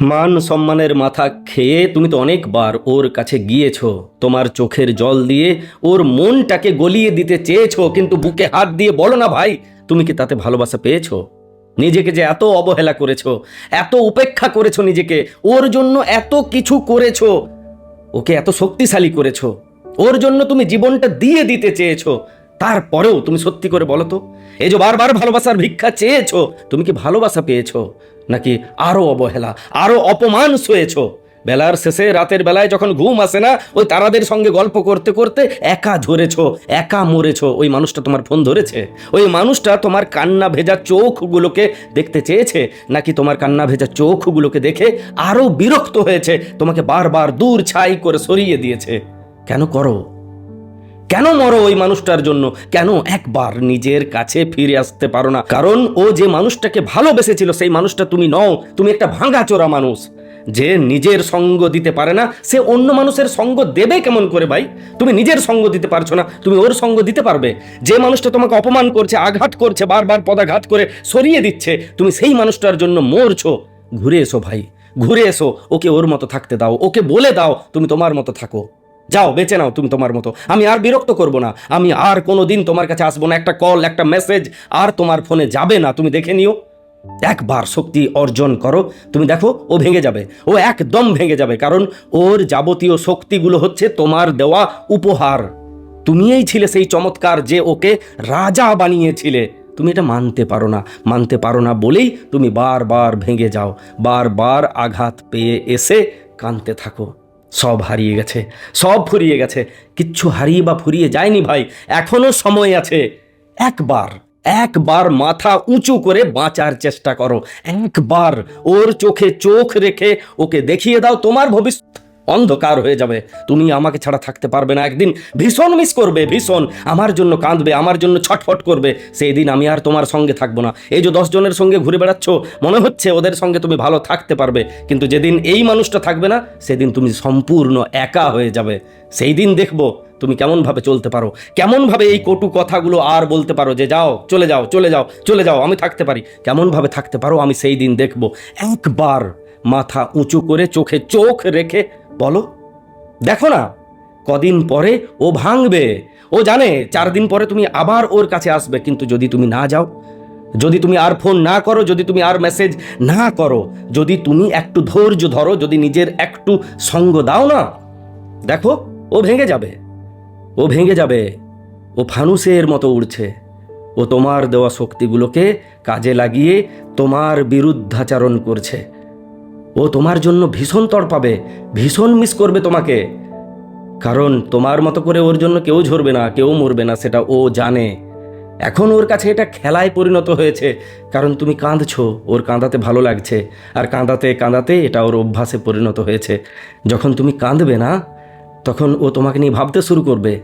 মান সম্মানের মাথা খেয়ে তুমি তো অনেকবার ওর কাছে গিয়েছ। তোমার চোখের জল দিয়ে ওর মনটাকে গলিয়ে দিতে চেয়েছো, কিন্তু বুকে হাত দিয়ে বলো না ভাই, তুমি কি তাতে ভালোবাসা পেয়েছ? নিজেকে যে এত অবহেলা করেছ, এত উপেক্ষা করেছ নিজেকে, ওর জন্য এত কিছু করেছ, ওকে এত শক্তিশালী করেছ, ওর জন্য তুমি জীবনটা দিয়ে দিতে চেয়েছো, তারপরেও তুমি সত্যি করে বলো তো, এই যে বারবার ভালোবাসার ভিক্ষা চেয়েছো, তুমি কি ভালোবাসা পেয়েছ? নাকি আরও অবহেলা, আরও অপমান সয়েছো বেলার শেষে রাতের বেলায় যখন ঘুম আসে না, ওই তারাদের সঙ্গে গল্প করতে করতে একা ঝরেছো, একা মরেছো। ওই মানুষটা তোমার ফোন ধরেছে? ওই মানুষটা তোমার কান্না ভেজা চোখগুলোকে দেখতে চেয়েছে? নাকি তোমার কান্না ভেজা চোখগুলোকে দেখে আরও বিরক্ত হয়েছে? তোমাকে বারবার দূর ছাই করে সরিয়ে দিয়েছে। কেন করো? কেন মরো ওই মানুষটার জন্য? কেন একবার নিজের কাছে ফিরে আসতে পারো না? কারণ ও যে মানুষটাকে ভালোবেসেছিল, সেই মানুষটা তুমি নও, তুমি একটা ভাঙাচোরা মানুষ। যে নিজের সঙ্গ দিতে পারে না, সে অন্য মানুষের সঙ্গ দেবে কেমন করে ভাই? তুমি নিজের সঙ্গ দিতে পারছ না, তুমি ওর সঙ্গ দিতে পারবে। যে মানুষটা তোমাকে অপমান করছে, আঘাত করছে, বারবার পদাঘাত করে সরিয়ে দিচ্ছে, তুমি সেই মানুষটার জন্য মরছো। ঘুরে এসো ভাই, ঘুরে এসো, ওকে ওর মতো থাকতে দাও, ওকে বলে দাও, তুমি তোমার মতো থাকো। যাও, বেঁচে নাও তুমি তোমার মতো। আমি আর বিরক্ত করব না। আমি আর কোনো দিন তোমার কাছে আসব না। একটা কল একটা মেসেজ আর তোমার ফোনে যাবে না। তুমি দেখে নিও। একবার শক্তি অর্জন করো। তুমি দেখো, ও ভেঙে যাবে। ও একদম ভেঙে যাবে। কারণ ওর যাবতীয় শক্তিগুলো হচ্ছে তোমার দেওয়া উপহার। তুমিই ছিলে সেই চমৎকার যে ওকে রাজা বানিয়েছিলে। তুমি এটা মানতে পারো না। মানতে পারো না বলেই তুমি বারবার ভেঙে যাও। বারবার আঘাত পেয়ে এসে কাঁদতে থাকো। সব হারিয়ে গেছে, সব ফুরিয়ে গেছে। কিচ্ছু হারিয়ে বা ফুরিয়ে যায়নি ভাই, এখনও সময় আছে। একবার একবার মাথা উঁচু করে বাঁচার চেষ্টা করো। একবার ওর চোখে চোখ রেখে ওকে দেখিয়ে দাও তোমার ভবিষ্যৎ। অন্ধকার হয়ে যাবে। তুমি আমাকে ছাড়া থাকতে পারবে না। একদিন ভীষণ মিস করবে, ভীষণ। আমার জন্য কাঁদবে, আমার জন্য ছটফট করবে। সেই দিন আমি আর তোমার সঙ্গে থাকব না। এই যে দশজনের সঙ্গে ঘুরে বেড়াচ্ছ, মনে হচ্ছে ওদের সঙ্গে তুমি ভালো থাকতে পারবে। কিন্তু যেদিন এই মানুষটা থাকবে না, সেদিন তুমি সম্পূর্ণ একা হয়ে যাবে। সেই দিন দেখব তুমি কেমনভাবে চলতে পারো। কেমনভাবে এই কটু কথাগুলো আর বলতে পারো যে, যাও, চলে যাও চলে যাও চলে যাও, আমি থাকতে পারি। কেমনভাবে থাকতে পারো আমি সেই দিন দেখব। একবার মাথা উঁচু করে চোখে চোখ রেখে বলো। দেখো না, কদিন পরে ও ভাঙবে। ও জানে চার দিন পরে তুমি আবার ওর কাছে আসবে, কিন্তু যদি তুমি না যাও, যদি তুমি আর ফোন না করো, যদি তুমি আর মেসেজ না করো, যদি তুমি একটু ধৈর্য ধরো, যদি নিজের একটু সঙ্গ দাও না, দেখো, ও ভেঙে যাবে। ও ভেঙে যাবে। ও ফানুসের মতো উড়ছে। ও তোমার দেওয়া শক্তিগুলোকে কাজে লাগিয়ে তোমার বিরুদ্ধাচারণ করছে। ও তোমার জন্য ভীষণ তড়পাবে ভীষণ মিস করবে তোমাকে। কারণ তোমার মতো করে ওর জন্য কেউ ঝরবে না, কেউ মরবে না, সেটা ও জানে। এখন ওর কাছে এটা খেলায় পরিণত হয়েছে, কারণ তুমি কাঁদছো, ওর কাঁদাতে ভালো লাগছে। আর কাঁদাতে কাঁদাতে এটা ওর অভ্যাসে পরিণত হয়েছে। যখন তুমি কাঁদবে না, তখন ও তোমাকে নিয়ে ভাবতে শুরু করবে।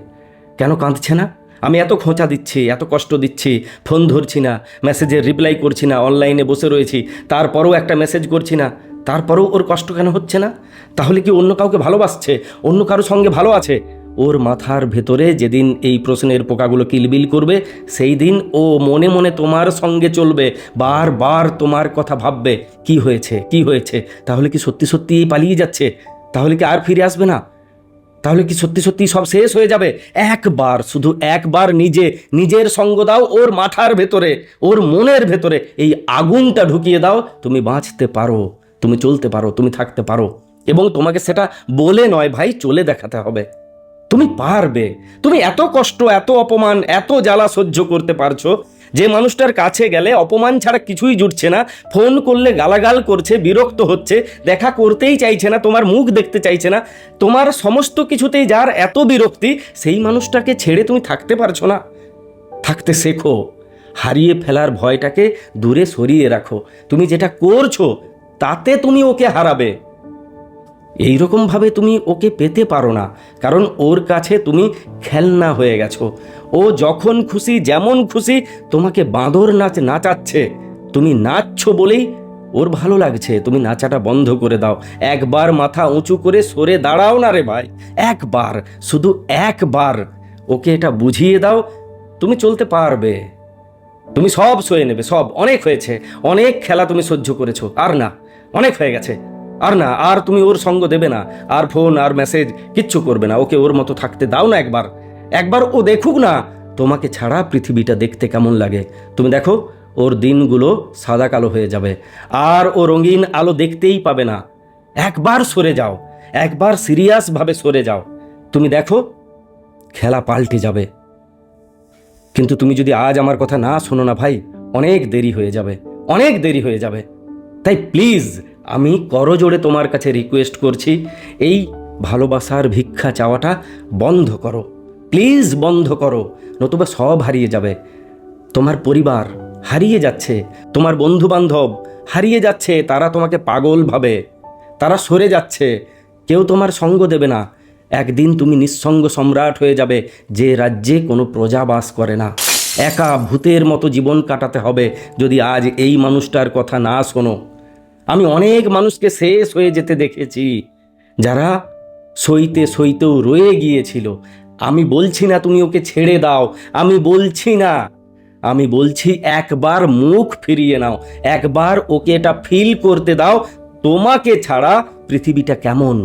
কেন কাঁদছে না? আমি এত খোঁচা দিচ্ছি, এত কষ্ট দিচ্ছি, ফোন ধরছি না মেসেজের রিপ্লাই করছি না অনলাইনে বসে রয়েছি, তারপরেও একটা মেসেজ করছি না। তারপরেও ওর কষ্ট কেন হচ্ছে না? তাহলে কি অন্য কাউকে ভালোবাসছে? অন্য কারও সঙ্গে ভালো আছে? ওর মাথার ভেতরে যেদিন এই প্রশ্নের পোকাগুলো কিলবিল করবে, সেই দিন ও মনে মনে তোমার সঙ্গে চলবে, বারবার তোমার কথা ভাববে, কি হয়েছে? কি হয়েছে? তাহলে কি সত্যি সত্যি পালিয়ে যাচ্ছে? তাহলে কি আর ফিরে আসবে না? তাহলে কি সত্যি সত্যি সব শেষ হয়ে যাবে? একবার, শুধু একবার নিজে, নিজের সঙ্গ দাও ওর মাথার ভেতরে, ওর মনের ভেতরে, এই আগুনটা ঢুকিয়ে দাও, তুমি বাঁচতে পারো। তুমি চলতে পারো, তুমি থাকতে পারো। এবং তোমাকে সেটা বলে নয়, ভাই, চলে দেখাতে হবে। তুমি পারবে। তুমি এত কষ্ট, এত অপমান, এত জ্বালা সহ্য করতে পারছ যে মানুষটার কাছে গেলে অপমান ছাড়া কিছুই জুটছে না। ফোন করলে গালাগাল করছে, বিরক্ত হচ্ছে, দেখা করতেই চাইছে না, তোমার মুখ দেখতে চাইছে না। তোমার সমস্ত কিছুতেই যার এত বিরক্তি, সেই মানুষটাকে ছেড়ে তুমি থাকতে পারছ না। থাকতে শেখো। হারিয়ে ফেলার ভয়টাকে দূরে সরিয়ে রাখো। তুমি যেটা করছ তাতে তুমি ওকে হারাবে। এইরকমভাবে তুমি ওকে পেতে পারো না, কারণ ওর কাছে তুমি খেলনা হয়ে গেছো। ও যখন খুশি, যেমন খুশি, তোমাকে বাঁদর নাচ নাচাচ্ছে। তুমি নাচছো বলেই ওর ভালো লাগছে। তুমি নাচাটা বন্ধ করে দাও। একবার মাথা উঁচু করে সরে দাঁড়াও না রে ভাই। একবার, শুধু একবার ওকে এটা বুঝিয়ে দাও, তুমি চলতে পারবে। তুমি সব সয়ে নেবে, সব। অনেক হয়েছে। অনেক খেলা তুমি সহ্য করেছ। আর না। অনেক হয়ে গেছে। আর না, আর তুমি ওর সঙ্গ দেবে না। আর ফোন, আর মেসেজ কিচ্ছু করবে না। ওকে ওর মতো থাকতে দাও না একবার। একবার ও দেখুক না, তোমাকে ছাড়া পৃথিবীটা দেখতে কেমন লাগে। তুমি দেখো, ওর দিনগুলো সাদা কালো হয়ে যাবে। আর ও রঙিন আলো দেখতেই পাবে না। একবার সরে যাও। একবার সিরিয়াসভাবে সরে যাও। তুমি দেখো, খেলা পাল্টে যাবে। কিন্তু তুমি যদি আজ আমার কথা না শোনো না ভাই, অনেক দেরি হয়ে যাবে। অনেক দেরি হয়ে যাবে। তাই প্লিজ আমি করজোড়ে তোমার কাছে রিকোয়েস্ট করছি, এই ভালোবাসার ভিক্ষা চাওয়াটা বন্ধ করো। প্লিজ বন্ধ করো, নতুবা সব হারিয়ে যাবে। তোমার পরিবার হারিয়ে যাচ্ছে, তোমার বন্ধু বান্ধব হারিয়ে যাচ্ছে, তারা তোমাকে পাগল ভাবে, তারা সরে যাচ্ছে, কেউ তোমার সঙ্গ দেবে না। একদিন তুমি নিঃসঙ্গ সম্রাট হয়ে যাবে, যে রাজ্যে কোনো প্রজা বাস করে না। একা ভূতের মতো জীবন কাটাতে হবে, যদি আজ এই মানুষটার কথা না শোনো। আমি অনেক মানুষকে শেষ হয়ে যেতে দেখেছি, যারা সইতে সইতেও রয়ে গিয়েছিল। আমি বলছি না তুমি ওকে ছেড়ে দাও, আমি বলছি না। আমি বলছি, একবার মুখ ফিরিয়ে নাও, একবার ওকে এটা ফিল করতে দাও, তোমাকে ছাড়া পৃথিবীটা কেমন?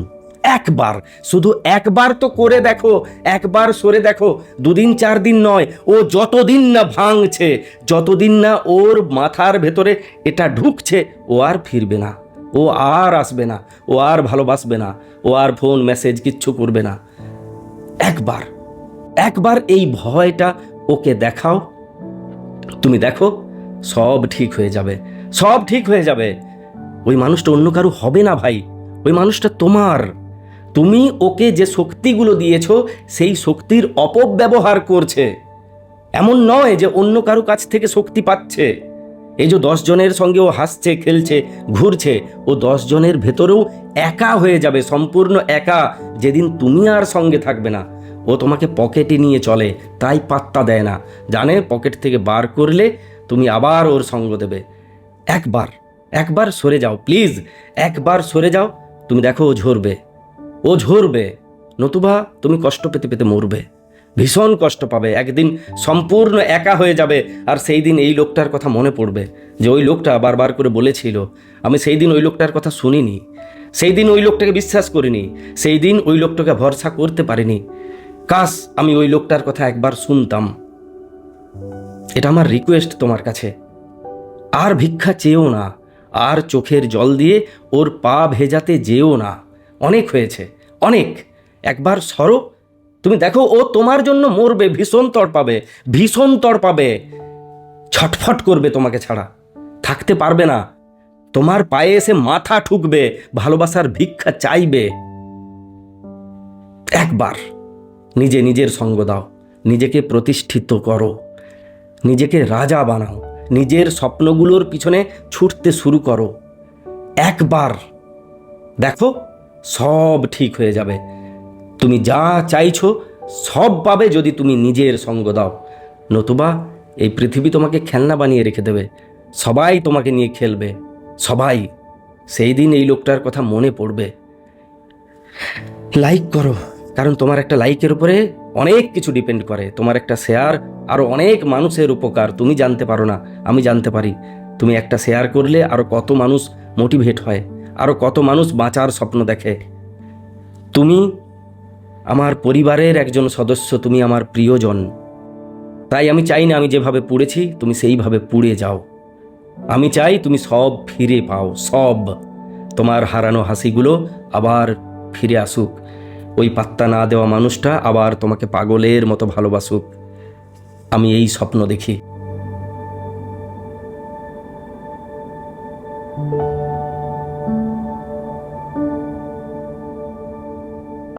একবার, শুধু একবার তো করে দেখো, একবার সরে দেখো, দুদিন চার দিন নয়, ও যতদিন না ভাঙছে, যতদিন না ওর মাথার ভেতরে এটা ঢুকছে, ও আর ফিরবে না, ও আর আসবে না, ও আর ভালোবাসবে না, ও আর ফোন মেসেজ কিচ্ছু করবে না। একবার একবার এই ভয়টা ওকে দেখাও, তুমি দেখো, সব ঠিক হয়ে যাবে, সব ঠিক হয়ে যাবে। ওই মানুষটা অন্য কারও হবে না ভাই, ওই মানুষটা তোমার। তুমি ওকে যে শক্তিগুলো দিয়েছ, সেই শক্তির অপব্যবহার করছে। এমন নয় যে অন্য কারও কাছ থেকে শক্তি পাচ্ছে। এই যে জনের সঙ্গে ও হাসছে, খেলছে, ঘুরছে, ও জনের ভেতরেও একা হয়ে যাবে, সম্পূর্ণ একা। যেদিন তুমি আর সঙ্গে থাকবে না, ও তোমাকে পকেটে নিয়ে চলে, তাই পাত্তা দেয় না। জানে, পকেট থেকে বার করলে তুমি আবার ওর সঙ্গ দেবে। একবার একবার সরে যাও, প্লিজ, একবার সরে যাও, তুমি দেখো ও ঝরবে। ও ঝরবে। নতুবা তুমি কষ্ট পেতে পেতে মরবে। ভীষণ কষ্ট পাবে। একদিন সম্পূর্ণ একা হয়ে যাবে আর সেই দিন এই লোকটার কথা মনে পড়বে যে ওই লোকটা বারবার করে বলেছিল, আমি সেই দিন ওই লোকটার কথা শুনিনি। সেই দিন ওই লোকটাকে বিশ্বাস করিনি। সেই দিন ওই লোকটাকে ভরসা করতে পারিনি। কাশ আমি ওই লোকটার কথা একবার শুনতাম। এটা আমার রিকোয়েস্ট তোমার কাছে। আর ভিক্ষা চেয়েও না। আর চোখের জল দিয়ে ওর পা ভেজাতে যেও না। অনেক হয়েছে, অনেক। একবার সরো, তুমি দেখো ও তোমার জন্য মরবে, ভীষণ তড়পাবে ভীষণ তড়পাবে ছটফট করবে তোমাকে ছাড়া, থাকতে পারবে না। তোমার পায়ে এসে মাথা ঠুকবে, ভালোবাসার ভিক্ষা চাইবে। একবার নিজে নিজের সঙ্গ দাও, নিজেকে প্রতিষ্ঠিত করো, নিজেকে রাজা বানাও, নিজের স্বপ্নগুলোর পিছনে ছুটতে শুরু করো। একবার, দেখো সব ঠিক হয়ে যাবে। তুমি যা চাইছো সব পাবে যদি তুমি নিজের সঙ্গ দাও। নতুবা এই পৃথিবী তোমাকে খেলনা বানিয়ে রেখে দেবে। সবাই তোমাকে নিয়ে খেলবে। সবাই। সেই দিন এই লোকটার কথা মনে পড়বে। লাইক করো, কারণ তোমার একটা লাইকের উপরে অনেক কিছু ডিপেন্ড করে। তোমার একটা শেয়ার আরও অনেক মানুষের উপকার। তুমি জানতে পারো না, আমি জানতে পারি। তুমি একটা শেয়ার করলে আরও কত মানুষ মোটিভেট হয়। আরও কত মানুষ বাঁচার স্বপ্ন দেখে। তুমি আমার পরিবারের একজন সদস্য, তুমি আমার প্রিয়জন। তাই আমি চাই না আমি যেভাবে পুড়েছি, তুমি সেইভাবে পুড়ে যাও। আমি চাই তুমি সব ফিরে পাও, সব। তোমার হারানো হাসিগুলো আবার ফিরে আসুক। ওই পাত্তা না দেওয়া মানুষটা আবার তোমাকে পাগলের মতো ভালোবাসুক। আমি এই স্বপ্ন দেখি।